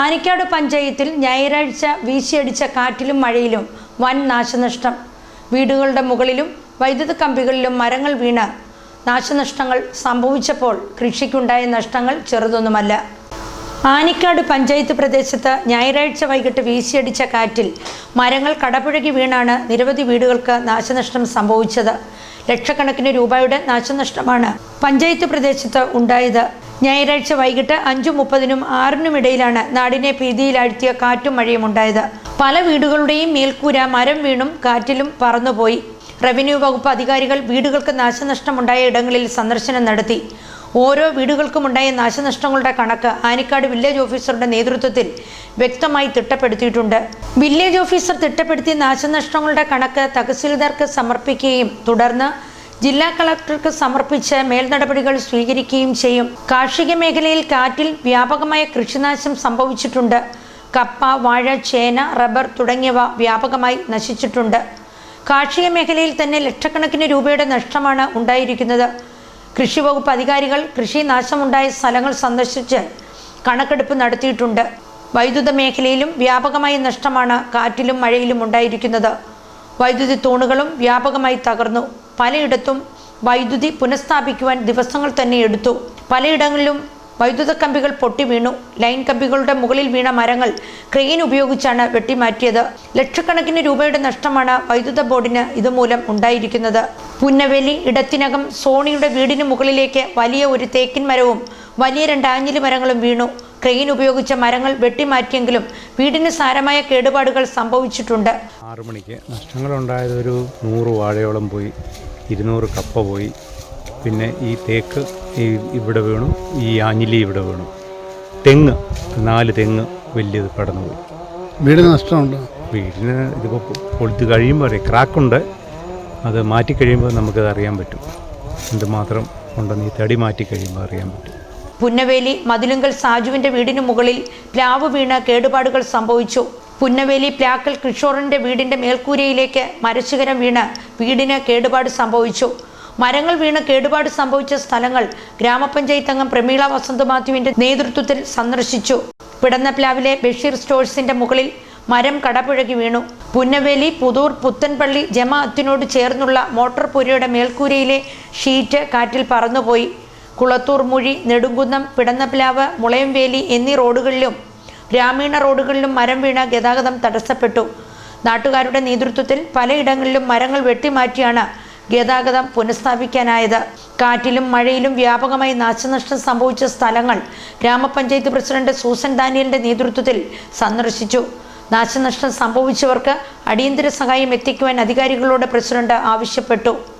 ആനിക്കാട് പഞ്ചായത്തിൽ ഞായറാഴ്ച വീശിയടിച്ച കാറ്റിലും മഴയിലും വൻ നാശനഷ്ടം. വീടുകളുടെ മുകളിലും വൈദ്യുത കമ്പികളിലും മരങ്ങൾ വീണ് നാശനഷ്ടങ്ങൾ സംഭവിച്ചപ്പോൾ കൃഷിക്കുണ്ടായ നഷ്ടങ്ങൾ ചെറുതൊന്നുമല്ല. ആനിക്കാട് പഞ്ചായത്ത് പ്രദേശത്ത് ഞായറാഴ്ച വൈകിട്ട് വീശിയടിച്ച കാറ്റിൽ മരങ്ങൾ കടപുഴകി വീണാണ് നിരവധി വീടുകൾക്ക് നാശനഷ്ടം സംഭവിച്ചത്. ലക്ഷക്കണക്കിന് രൂപയുടെ നാശനഷ്ടമാണ് പഞ്ചായത്ത് പ്രദേശത്ത് ഉണ്ടായത്. ഞായറാഴ്ച വൈകിട്ട് അഞ്ചു മുപ്പതിനും ആറിനും ഇടയിലാണ് നാടിനെ ഭീതിയിലാഴ്ത്തിയ കാറ്റും മഴയും ഉണ്ടായത്. പല വീടുകളുടെയും മേൽക്കൂര മരം വീണും കാറ്റിലും പറന്നുപോയി. റവന്യൂ വകുപ്പ് അധികാരികൾ വീടുകൾക്ക് നാശനഷ്ടമുണ്ടായ ഇടങ്ങളിൽ സന്ദർശനം നടത്തി. ഓരോ വീടുകൾക്കുമുണ്ടായ നാശനഷ്ടങ്ങളുടെ കണക്ക് ആനിക്കാട് വില്ലേജ് ഓഫീസറുടെ നേതൃത്വത്തിൽ വ്യക്തമായി തിട്ടപ്പെടുത്തിയിട്ടുണ്ട്. വില്ലേജ് ഓഫീസർ തിട്ടപ്പെടുത്തിയ നാശനഷ്ടങ്ങളുടെ കണക്ക് തഹസീൽദാർക്ക് സമർപ്പിക്കുകയും തുടർന്ന് ജില്ലാ കളക്ടർക്ക് സമർപ്പിച്ച് മേൽനടപടികൾ സ്വീകരിക്കുകയും ചെയ്യും. കാർഷിക മേഖലയിൽ കാറ്റിൽ വ്യാപകമായ കൃഷിനാശം സംഭവിച്ചിട്ടുണ്ട്. കപ്പ വാഴ ചേന റബ്ബർ തുടങ്ങിയവ വ്യാപകമായി നശിച്ചിട്ടുണ്ട്. കാർഷിക മേഖലയിൽ തന്നെ ലക്ഷക്കണക്കിന് രൂപയുടെ നഷ്ടമാണ് ഉണ്ടായിരിക്കുന്നത്. കൃഷി വകുപ്പ് അധികാരികൾ കൃഷി നാശമുണ്ടായ സ്ഥലങ്ങൾ സന്ദർശിച്ച് കണക്കെടുപ്പ് നടത്തിയിട്ടുണ്ട്. വൈദ്യുത മേഖലയിലും വ്യാപകമായ നഷ്ടമാണ് കാറ്റിലും മഴയിലും ഉണ്ടായിരിക്കുന്നത്. വൈദ്യുതി തൂണുകളും വ്യാപകമായി തകർന്നു. പലയിടത്തും വൈദ്യുതി പുനഃസ്ഥാപിക്കുവാൻ ദിവസങ്ങൾ തന്നെ എടുത്തു. പലയിടങ്ങളിലും വൈദ്യുത കമ്പികൾ പൊട്ടി വീണു. ലൈൻ കമ്പികളുടെ മുകളിൽ വീണ മരങ്ങൾ ക്രെയിൻ ഉപയോഗിച്ചാണ് വെട്ടിമാറ്റിയത്. ലക്ഷക്കണക്കിന് രൂപയുടെ നഷ്ടമാണ് വൈദ്യുത ബോർഡിന് ഇതുമൂലം ഉണ്ടായിരിക്കുന്നത്. പുന്നവേലി ഇടത്തിനകം സോണിയുടെ വീടിന് മുകളിലേക്ക് വലിയ ഒരു തേക്കിൻ മരവും വലിയ രണ്ട് ആഞ്ഞിലി മരങ്ങളും വീണു. ക്രെയിൻ ഉപയോഗിച്ച മരങ്ങൾ വെട്ടിമാറ്റിയെങ്കിലും വീടിന് സാരമായ കേടുപാടുകൾ സംഭവിച്ചിട്ടുണ്ട്. ആറു മണിക്ക് നഷ്ടങ്ങളുണ്ടായത് ഒരു നൂറ് വാഴയോളം പോയി ഇരുന്നൂറ് കപ്പ പോയി. പിന്നെ ഈ തേക്ക് ഇവിടെ വീണു ഈ ആഞ്ഞിലി ഇവിടെ വീണു. തെങ്ങ് നാല് തെങ്ങ് വലിയത് കടന്നുപോയി. വീടിന് നഷ്ടമുണ്ടോ? വീടിന് ഇതിപ്പോൾ പൊളിത്ത് കഴിയുമ്പോൾ അറിയാം. ക്രാക്കുണ്ട് അത് മാറ്റി കഴിയുമ്പോൾ നമുക്കത് അറിയാൻ പറ്റും. എന്തുമാത്രം ഉണ്ടെന്ന് ഈ തടി മാറ്റി കഴിയുമ്പോൾ അറിയാൻ പറ്റും. പുന്നവേലി മതിലുങ്കൽ സാജുവിന്റെ വീടിന് മുകളിൽ പ്ലാവ് വീണ് കേടുപാടുകൾ സംഭവിച്ചു. പുന്നവേലി പ്ലാക്കൽ കിഷോറിന്റെ വീടിന്റെ മേൽക്കൂരയിലേക്ക് മരശിഖരം വീണ് വീടിന് കേടുപാട് സംഭവിച്ചു. മരങ്ങൾ വീണ് കേടുപാട് സംഭവിച്ച സ്ഥലങ്ങൾ ഗ്രാമപഞ്ചായത്ത് അംഗം പ്രമീള വസന്ത് മാത്യുവിന്റെ നേതൃത്വത്തിൽ സന്ദർശിച്ചു. പിടന്നപ്ലാവിലെ ബഷീർ സ്റ്റോഴ്സിന്റെ മുകളിൽ മരം കടപുഴകി വീണു. പുന്നവേലി പുതൂർ പുത്തൻപള്ളി ജമാഅത്തിനോട് ചേർന്നുള്ള മോട്ടോർ പുരയുടെ മേൽക്കൂരയിലെ ഷീറ്റ് കാറ്റിൽ പറന്നുപോയി. കുളത്തൂർ മുഴി നെടുങ്കുന്നം പിടന്നപ്ലാവ് മുളയംവേലി എന്നീ റോഡുകളിലും ഗ്രാമീണ റോഡുകളിലും മരം വീണ ഗതാഗതം തടസ്സപ്പെട്ടു. നാട്ടുകാരുടെ നേതൃത്വത്തിൽ പലയിടങ്ങളിലും മരങ്ങൾ വെട്ടിമാറ്റിയാണ് ഗതാഗതം പുനഃസ്ഥാപിക്കാനായത്. കാറ്റിലും മഴയിലും വ്യാപകമായി നാശനഷ്ടം സംഭവിച്ച സ്ഥലങ്ങൾ ഗ്രാമപഞ്ചായത്ത് പ്രസിഡന്റ് സൂസൻ ദാനിയലിന്റെ നേതൃത്വത്തിൽ സന്ദർശിച്ചു. നാശനഷ്ടം സംഭവിച്ചവർക്ക് അടിയന്തര സഹായം എത്തിക്കുവാൻ അധികാരികളോട് പ്രസിഡന്റ് ആവശ്യപ്പെട്ടു.